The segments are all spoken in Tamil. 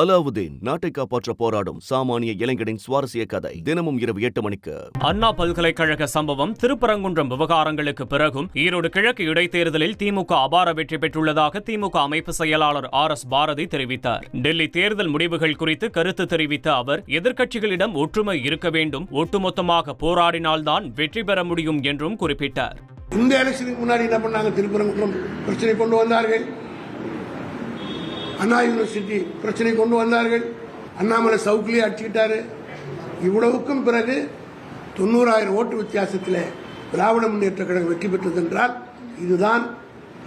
அலாவுதீன் நாட்டை காப்பாற்ற போராடும் சாமானிய இளைஞனின் சுவாரஸ்ய கதை தினமும் இரவு எட்டு மணிக்கு. அண்ணா பல்கலைக்கழக சம்பவம் திருப்பரங்குன்றம் விவகாரங்களுக்கு பிறகும் ஈரோடு கிழக்கு இடைத்தேர்தலில் திமுக அபார வெற்றி பெற்றுள்ளதாக திமுக அமைப்பு செயலாளர் ஆர் எஸ் பாரதி தெரிவித்தார். டெல்லி தேர்தல் முடிவுகள் குறித்து கருத்து தெரிவித்த அவர் எதிர்க்கட்சிகளிடம் ஒற்றுமை இருக்க வேண்டும் ஒட்டுமொத்தமாக போராடினால்தான் வெற்றி பெற முடியும் என்றும் குறிப்பிட்டார். இந்த எலெக்ஷனுக்கு முன்னாடி என்ன பண்ணாங்க? திருப்பரங்குன்றம் பிரச்சனை கொண்டு வந்தார்கள். அண்ணா யூனிவர்சிட்டி பிரச்சனை கொண்டு வந்தார்கள். அண்ணாமலை சவுக்கிலே அடிச்சுக்கிட்டாரு. இவ்வளவுக்கும் பிறகு தொண்ணூறாயிரம் ஓட்டு வித்தியாசத்தில் திராவிட முன்னேற்ற கழகம் வெற்றி பெற்றது என்றால் இதுதான்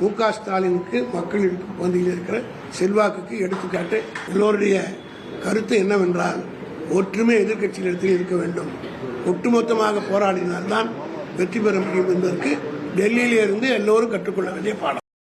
மு க ஸ்டாலினுக்கு மக்களின் பகுதியில் இருக்கிற செல்வாக்குக்கு எடுத்துக்காட்டு. எல்லோருடைய கருத்து என்னவென்றால் ஒற்றுமை எதிர்க்கட்சிகளிடத்தில் இருக்க வேண்டும். ஒட்டுமொத்தமாக போராடினால்தான் வெற்றி பெற முடியும் என்பதற்கு டெல்லியிலிருந்து எல்லோரும் கற்றுக்கொள்ள வேண்டிய பாடம்.